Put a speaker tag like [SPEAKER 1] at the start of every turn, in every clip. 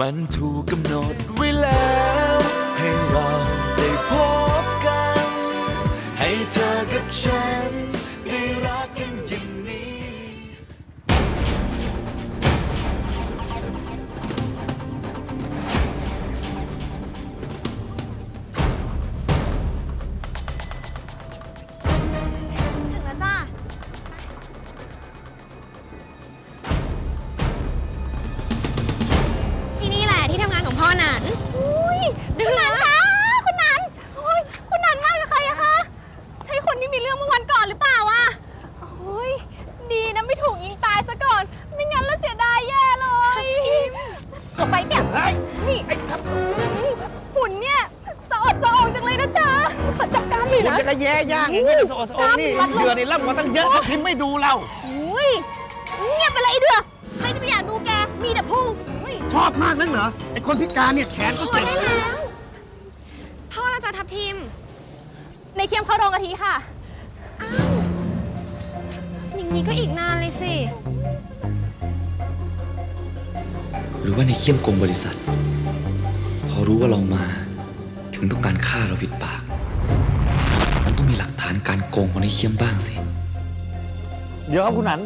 [SPEAKER 1] มันถูกกำหนดไว้แล้ว เข้า
[SPEAKER 2] ไปเนี่ยนี่หุ่นเนี่ยสะอดสะอองจังเลยนะจ๊ะขอจับการหน่อย
[SPEAKER 3] คุณ
[SPEAKER 2] นะ
[SPEAKER 3] จะกระแย่ย่างอย่างนี้นะโสโสนี่เหยื่อนี่รับมาตั้งเยอะถ้าทิมไม่ดูเรา
[SPEAKER 2] อุ้ยเงียบไปเลยไอ้เดือใครจะไปอยากดูแก มีแต่พุงอุ้ย
[SPEAKER 3] ชอบมากนักเหรอไอคนพิการเนี่ยแขนก็เจ็บ
[SPEAKER 2] พ่อเราจะทับทีมในเคียมเข้าโรงกะทิค่ะ อ้าว อย่างนี้ก็อีกนานเลยสิ
[SPEAKER 4] หรือว่าในเขี้ยมกงบริษัท พอรู้ว่าเรามา ถึงต้องการฆ่าเราผิดปาก มันต้องมีหลักฐานการโกงของในเขี้ยมบ้างสิ
[SPEAKER 5] เดี๋ยวครับคุณหนัน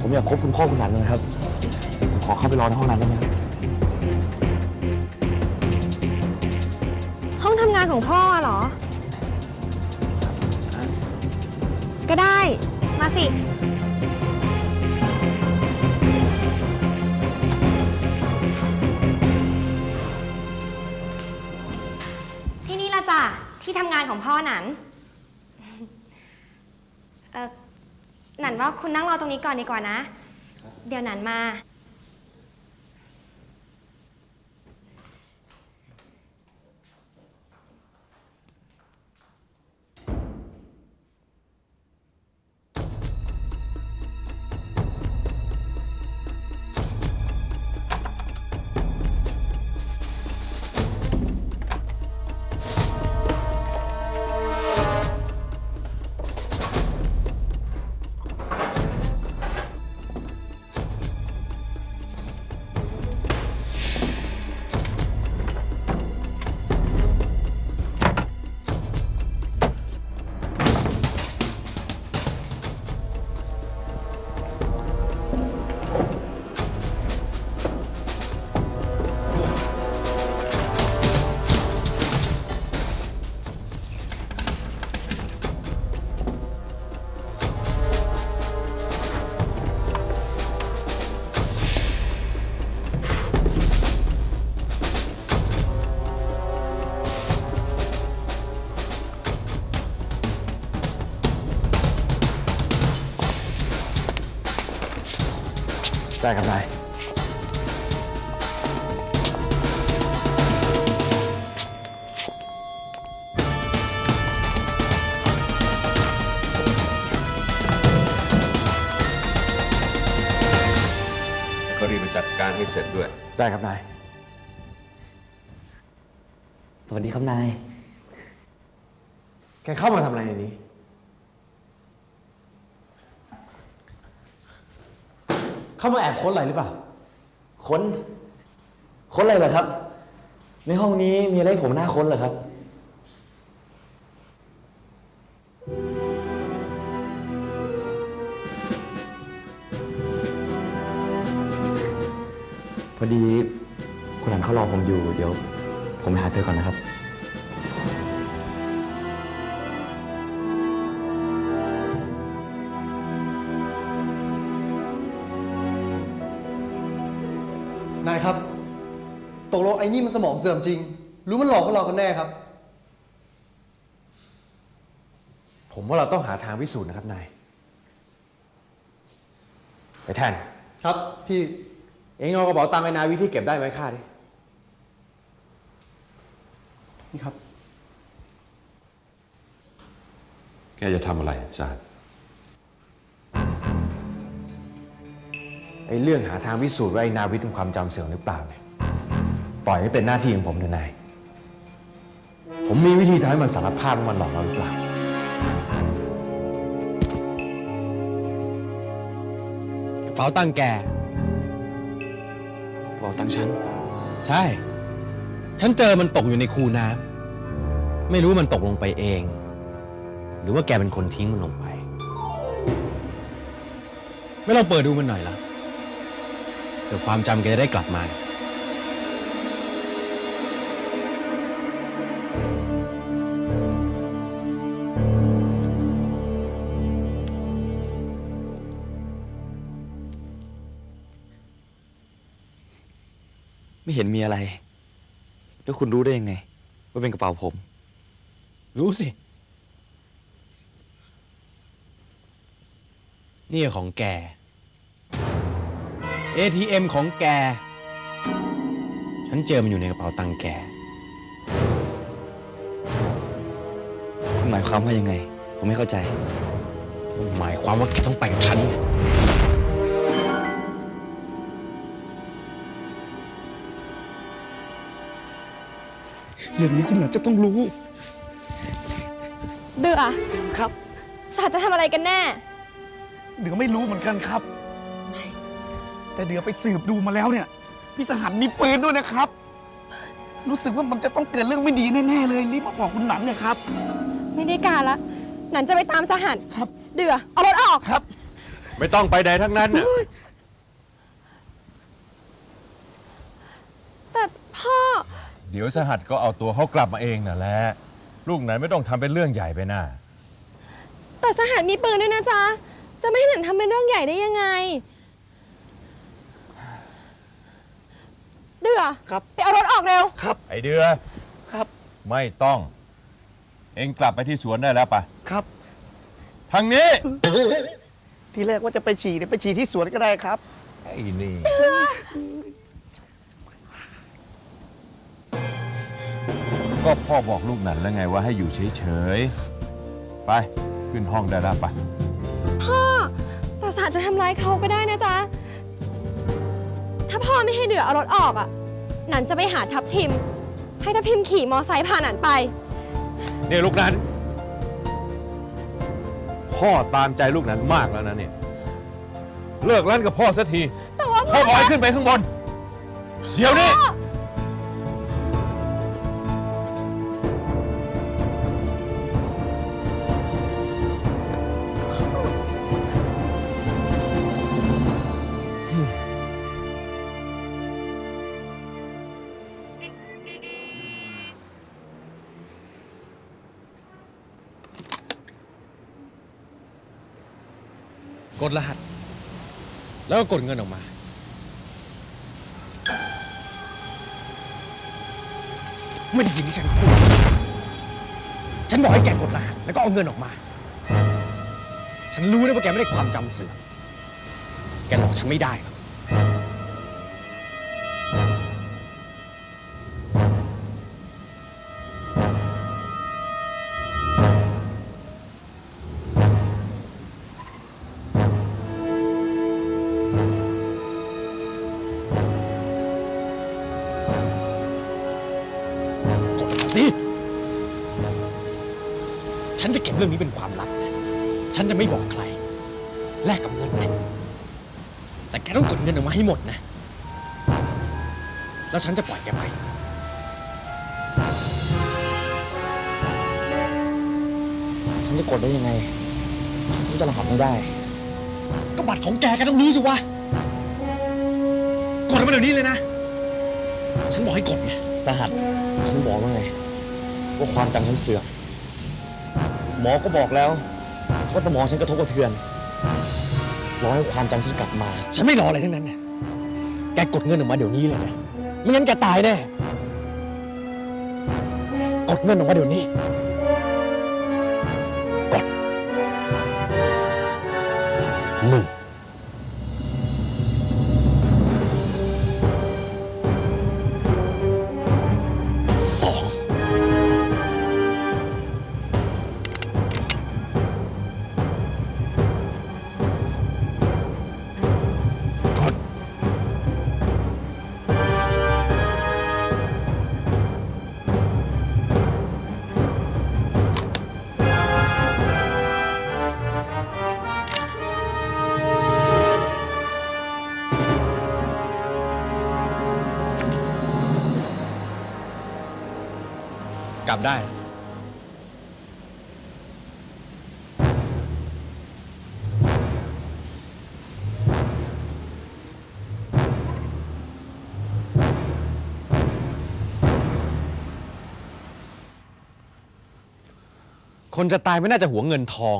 [SPEAKER 5] ผมอยากพบคุณพ่อคุณหนันนะครับขอเข้าไปรอในห้องนั้นได้ไหมครับ
[SPEAKER 2] ห้องทำงานของพ่อเหรอ ก็ได้ มาสิ ทำงานของพ่อหนันเออหนันว่าคุณนั่งรอตรงนี้ก่อนดีกว่านะ เดี๋ยวหนันมา
[SPEAKER 5] ได้ครับนาย
[SPEAKER 6] ก็รีบไปจัดการให้เสร็จด้วย
[SPEAKER 5] ได้ครับนาย
[SPEAKER 4] สวัสดีครับนาย
[SPEAKER 5] แกเข้ามาทำอะไรในนี้ เข้ามาแอบค้นอะไรหรือเปล่า
[SPEAKER 4] ค้น ค้นอะไรเหรอครับ ในห้องนี้มีอะไรให้ผมน่าค้นเหรอครับพอดีคุณหลันเขารอผมอยู่ เดี๋ยว ผมไปหาเธอก่อนนะครับ
[SPEAKER 7] นายครับ ตกลงไอ้นี่มันสมองเสื่อมจริงรู้มันหลอกพวกเรากันแน่ครับ
[SPEAKER 5] ผมว่าเราต้องหาทางพิสูจน์นะครับนายไปแทน
[SPEAKER 7] ครับ พี่
[SPEAKER 5] เองเอากระเป๋าตังค์ไอ้นาวิที่เก็บได้ไหมค่าดิ
[SPEAKER 7] นี่ครับ
[SPEAKER 6] แกจะทำอะไรจาด
[SPEAKER 5] ไอ้เรื่องหาทางพิสูจน์ว่าไอ้นาวิทย์มีความจำเสื่อมหรือเปล่าเนี่ยปล่อยให้เป็นหน้าที่ของผมเถอะนาย ผมมีวิธีทำให้มันสารภาพว่ามันหลอกเราหรือเปล่า
[SPEAKER 7] กระเป๋าตังค์แก
[SPEAKER 4] ระเป๋าตังค์ฉัน
[SPEAKER 5] ใช่ ฉันเจอมันตกอยู่ในคูน้ำไม่รู้มันตกลงไปเอง หรือว่าแกเป็นคนทิ้งมันลงไป ไม่ลองเปิดดูมันหน่อยละเดี๋ยวความจำแกจะได้กลับมา
[SPEAKER 4] ไม่เห็นมีอะไร แล้วคุณรู้ได้ยังไง ว่าเป็นกระเป๋าผม
[SPEAKER 5] รู้สิ นี่ของแก ATM ของแก ฉันเจอมันอยู่ในกระเป๋าตังค์แก
[SPEAKER 4] คุณหมายความว่ายังไง ผมไม่เข้าใจ
[SPEAKER 5] หมายความว่าแกต้องไปกับฉันไง
[SPEAKER 3] เรื่องนี้คุณหนันจะต้องรู้
[SPEAKER 2] เดือ
[SPEAKER 3] ครับ
[SPEAKER 2] สหัสจะทำอะไรกันแน่
[SPEAKER 3] เดือไม่รู้เหมือนกันครับ แต่เดือไปสืบดูมาแล้วเนี่ย พี่สหันมีปืนด้วยนะครับ รู้สึกว่ามันจะต้องเกิดเรื่องไม่ดีแน่ๆเลยรีบมาบอกคุณหนันเนี่ยครับ
[SPEAKER 2] ไม่ได้การละหนันจะไปตามสหัส
[SPEAKER 3] ครับ
[SPEAKER 2] เดือเอารถออก
[SPEAKER 3] ครับ
[SPEAKER 5] ไม่ต้องไปใดทั้งนั้นน่ะ
[SPEAKER 2] แต่พ่อ
[SPEAKER 5] เดี๋ยวสหัสก็เอาตัวเขากลับมาเองน่ะแหละลูกไหนไม่ต้องทำเป็นเรื่องใหญ่ไปน่ะ
[SPEAKER 2] แต่สหัสมีปืนด้วยนะจ๊ะ จะไม่ให้หนันทำเป็นเรื่องใหญ่ได้ยังไง ดือ
[SPEAKER 3] ครับ
[SPEAKER 2] ไปเอารถออกเร็ว
[SPEAKER 3] ครับ
[SPEAKER 5] ไอเดือ
[SPEAKER 3] ครับ
[SPEAKER 5] ไม่ต้อง เองกลับไปที่สวนได้แล้วปะ
[SPEAKER 3] ครับ
[SPEAKER 5] ทางนี้
[SPEAKER 3] ทีแรกว่าจะไปฉี่เนี่ยไปฉี่ที่สวนก็ได้ครับ
[SPEAKER 5] ไอ้นี่ ก็พ่อบอกลูกหนันแล้วไงว่าให้อยู่เฉยๆ ไป ขึ้นห้องได้แล้วปะ
[SPEAKER 2] พ่อ แต่สหัสจะทำร้ายเขาก็ได้นะจ๊ะ ถ้าพ่อไม่ให้เดือเอารถออกอะ หนันจะไปหาทับทิม ให้ทับทิมขี่มอไซค์พาหนันไป
[SPEAKER 5] นี่ลูกหนันพ่อตามใจลูกหนันมากแล้วนะเนี่ย เลิกลั่นกับพ่อสักที
[SPEAKER 2] แต่ว่า
[SPEAKER 5] พ่
[SPEAKER 2] พ่
[SPEAKER 5] อ
[SPEAKER 2] อ
[SPEAKER 5] บอกให้ขึ้นไปข้างบน เดี๋ยวนี้ กดรหัส แล้วก็กดเงินออกมา
[SPEAKER 3] ไม่ได้ยินที่ฉันพูด ฉันบอกให้แกกดรหัส แล้วก็เอาเงินออกมา ฉันรู้นะว่าแกไม่ได้ความจำเสื่อมแกหลอกฉันไม่ได้หรอก ฉันจะเก็บเรื่องนี้เป็นความลับนะฉันจะไม่บอกใคร แลกกับเงินนะแต่แกต้องกดเงินออกมาให้หมดนะ แล้วฉันจะปล่อยแกไป
[SPEAKER 4] ฉันจะกดได้ยังไง ฉันจะรหัสไม่ได้
[SPEAKER 3] ก็บัตรของแกแกต้องรู้สิวะ กดออกมาเดี๋ยวนี้เลยนะ ฉันบอกให้กดไง
[SPEAKER 4] สหัส ฉันบอกว่าไง ว่าความจำฉันเสื่อม หมอก็บอกแล้ว ว่าสมองฉันกระทบกระเทือน รอให้ความจำฉันกลับมา
[SPEAKER 3] ฉันไม่รออะไรทั้งนั้นนะแกกดเงินออกมาเดี๋ยวนี้เลยนะไม่งั้นแกตายแน่ กดเงินออกมาเดี๋ยวนี้ กดหนึ่ง
[SPEAKER 5] ลับได้ คนจะตายไม่น่าจะหัวเงินทอง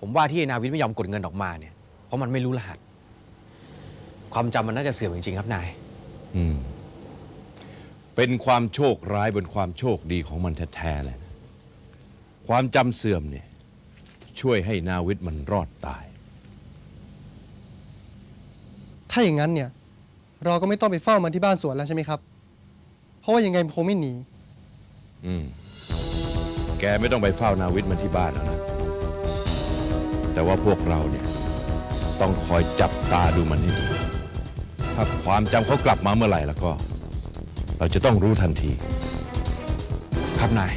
[SPEAKER 5] ผมว่าที่ไอ้นาวิทย์ไม่ยอมกดเงินออกมาเนี่ย เพราะมันไม่รู้รหัส ความจำมันน่าจะเสื่อมจริงๆครับนาย
[SPEAKER 6] อืม เป็นความโชคร้ายบนความโชคดีของมันแท้ๆเลยนะความจำเสื่อมเนี่ยช่วยให้นาวิทย์มันรอดตาย
[SPEAKER 7] ถ้าอย่างนั้นเนี่ย เราก็ไม่ต้องไปเฝ้ามันที่บ้านสวนแล้วใช่ไหมครับ เพราะว่ายังไงมันคงไม่หนี
[SPEAKER 6] อืม แกไม่ต้องไปเฝ้านาวิทย์มันที่บ้านแล้วนะ แต่ว่าพวกเราเนี่ยต้องคอยจับตาดูมันให้ดี ถ้าความจำเขากลับมาเมื่อไหร่แล้วก็ เราจะต้องรู้ทันที
[SPEAKER 5] ครับนาย